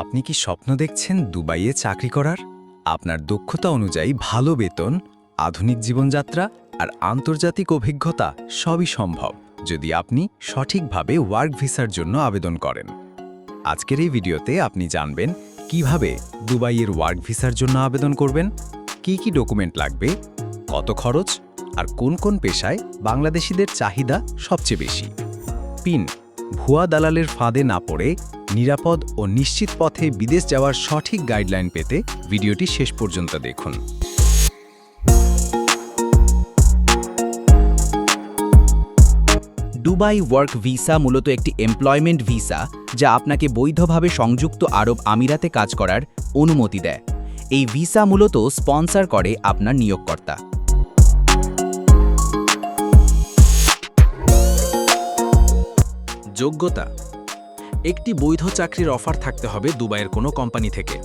আপনি কি স্বপ্ন দেখছেন দুবাইয়ে চাকরি করার? আপনার দক্ষতা অনুযায়ী ভালো বেতন, আধুনিক জীবনযাত্রা আর আন্তর্জাতিক অভিজ্ঞতা সবই সম্ভব যদি আপনি সঠিকভাবে ওয়ার্ক ভিসার জন্য আবেদন করেন। আজকের এই ভিডিওতে আপনি জানবেন কীভাবে দুবাইয়ের ওয়ার্ক ভিসার জন্য আবেদন করবেন, কি কি ডকুমেন্ট লাগবে, কত খরচ আর কোন কোন পেশায় বাংলাদেশিদের চাহিদা সবচেয়ে বেশি। পিন ভুয়া দালালের ফাঁদে না পড়ে, নিরাপদ ও নিশ্চিত পথে বিদেশ যাওয়ার সঠিক গাইডলাইন পেতে ভিডিওটি শেষ পর্যন্ত দেখুন। দুবাই ওয়ার্ক ভিসা মূলত একটি এমপ্লয়মেন্ট ভিসা, যা আপনাকে বৈধভাবে সংযুক্ত আরব আমিরাতে কাজ করার অনুমতি দেয়। এই ভিসা মূলত স্পন্সর করে আপনার নিয়োগকর্তা। যোগ্যতা। একটি বৈধ চাকরির অফার থাকতে হবে দুবাইয়ের কোনো কোম্পানি থেকে।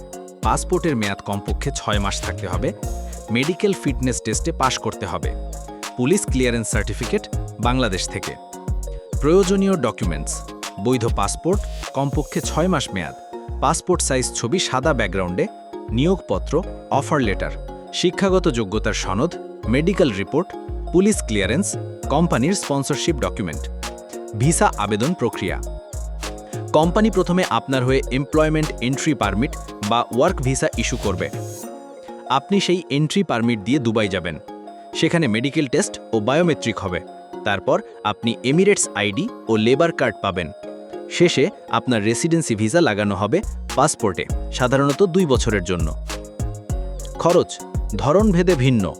পাসপোর্টের মেয়াদ কমপক্ষে ছয় মাস থাকতে হবে। মেডিকেল ফিটনেস টেস্টে পাশ করতে হবে। পুলিশ ক্লিয়ারেন্স সার্টিফিকেট বাংলাদেশ থেকে। প্রয়োজনীয় ডকুমেন্টস, বৈধ পাসপোর্ট, কমপক্ষে ছয় মাস মেয়াদ, পাসপোর্ট সাইজ ছবি সাদা ব্যাকগ্রাউন্ডে, নিয়োগপত্র, অফার লেটার, শিক্ষাগত যোগ্যতার সনদ, মেডিকেল রিপোর্ট, পুলিশ ক্লিয়ারেন্স, কোম্পানির স্পন্সরশিপ ডকুমেন্ট। ভিসা আবেদন প্রক্রিয়া। কোম্পানি প্রথমে আপনার হয়ে এমপ্লয়মেন্ট এন্ট্রি পারমিট বা ওয়ার্ক ভিসা ইস্যু করবে। আপনি সেই এন্ট্রি পারমিট দিয়ে দুবাই যাবেন। সেখানে মেডিকেল টেস্ট ও বায়োমেট্রিক হবে। তারপর আপনি এমিরেটস আইডি ও লেবার কার্ড পাবেন। শেষে আপনার রেসিডেন্সি ভিসা লাগানো হবে পাসপোর্টে সাধারণত দুই বছরের জন্য। খরচ, ধরন ভেদে ভিন্ন।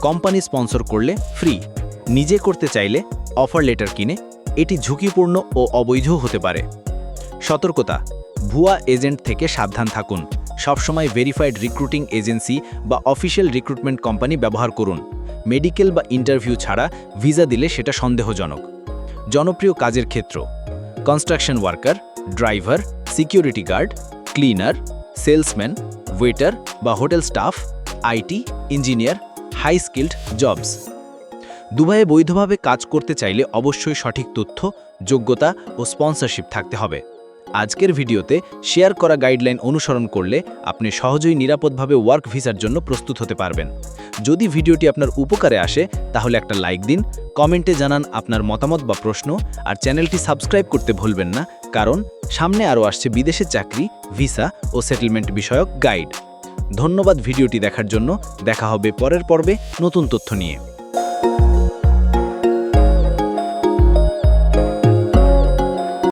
কোম্পানি স্পন্সর করলে ফ্রি নিজে করতে চাইলে অফার লেটার কিনে এটি ঝুঁকিপূর্ণ ও অবৈধ হতে পারে। সতর্কতা, ভুয়া এজেন্ট থেকে সাবধান থাকুন। সবসময় ভেরিফাইড রিক্রুটিং এজেন্সি বা অফিসিয়াল রিক্রুটমেন্ট কোম্পানি ব্যবহার করুন। মেডিকেল বা ইন্টারভিউ ছাড়া ভিসা দিলে সেটা সন্দেহজনক। জনপ্রিয় কাজের ক্ষেত্র construction worker driver security guard cleaner salesman waiter বা hotel staff IT engineer high skilled jobs দুবাইয়ে বৈধভাবে কাজ করতে চাইলে অবশ্যই সঠিক তথ্য, যোগ্যতা ও স্পন্সরশিপ থাকতে হবে। আজকের ভিডিওতে শেয়ার করা গাইডলাইন অনুসরণ করলে আপনি সহজেই নিরাপদভাবে ওয়ার্ক ভিসার জন্য প্রস্তুত হতে পারবেন। যদি ভিডিওটি আপনার উপকারে আসে, তাহলে একটা লাইক দিন কমেন্টে জানান আপনার মতামত বা প্রশ্ন, আর চ্যানেলটি সাবস্ক্রাইব করতে ভুলবেন না, কারণ সামনে আরও আসছে বিদেশে চাকরি, ভিসা ও সেটেলমেন্ট বিষয়ক গাইড ধন্যবাদ ভিডিওটি দেখার জন্য, দেখা হবে পরের পর্বে নতুন তথ্য নিয়ে।